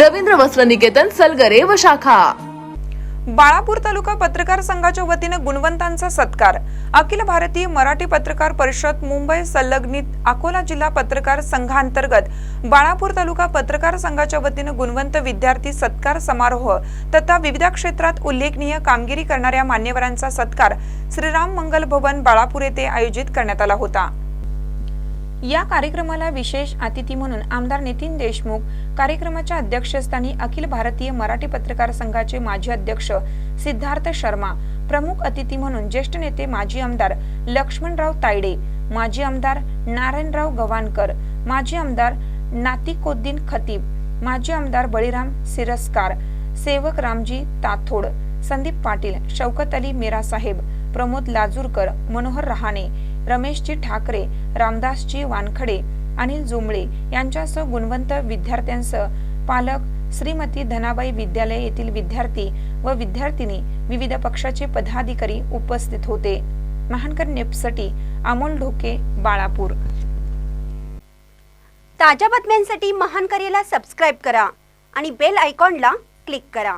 रवींद्र वस्त्र निकेतन सलगरे व शाखा. बाळापूर तालुका पत्रकार संघाच्या वतीनं गुणवंतांचा सत्कार. अखिल भारतीय मराठी पत्रकार परिषद मुंबई संलग्नित अकोला जिल्हा पत्रकार संघांतर्गत बाळापूर तालुका पत्रकार संघाच्या वतीनं गुणवंत विद्यार्थी सत्कार समारोह तथा विविध क्षेत्रात उल्लेखनीय कामगिरी करणाऱ्या मान्यवरांचा सत्कार श्रीराम मंगल भवन बाळापूर येथे आयोजित करण्यात आला होता. या कार्यक्रमाला विशेष अतिथी म्हणून आमदार नितीन देशमुख कार्यक्रमाच्या अध्यक्षस्थानी अखिल भारतीय मराठी पत्रकार संघाचे माजी अध्यक्ष सिद्धार्थ शर्मा प्रमुख अतिथी म्हणून ज्येष्ठ नेते माजी आमदार लक्ष्मणराव तायडे माजी आमदार नारायणराव गव्हाणकर माजी आमदार नातिकोद्दीन खतीब माजी आमदार बळीराम सिरस्कार सेवक रामजी ताथोड संदीप पाटील शौकत अली मीरा साहेब प्रमोद लाजूरकर मनोहर रहाणे रमेशजी ठाकरे रामदासजी वानखडे अनिल जुमळे यांच्यासह गुणवंत विद्यार्थ्यांसह पालक श्रीमती धनाबाई विद्यालय येथील विद्यार्थी व विद्यार्थिनी विविध पक्षाचे पदाधिकारी उपस्थित होते. महानकर नेपसाठी अमोल ढोके बाळापूर. ताज्या बातम्यांसाठी महानकरेला सबस्क्राईब करा आणि बेल आयकॉनला क्लिक करा.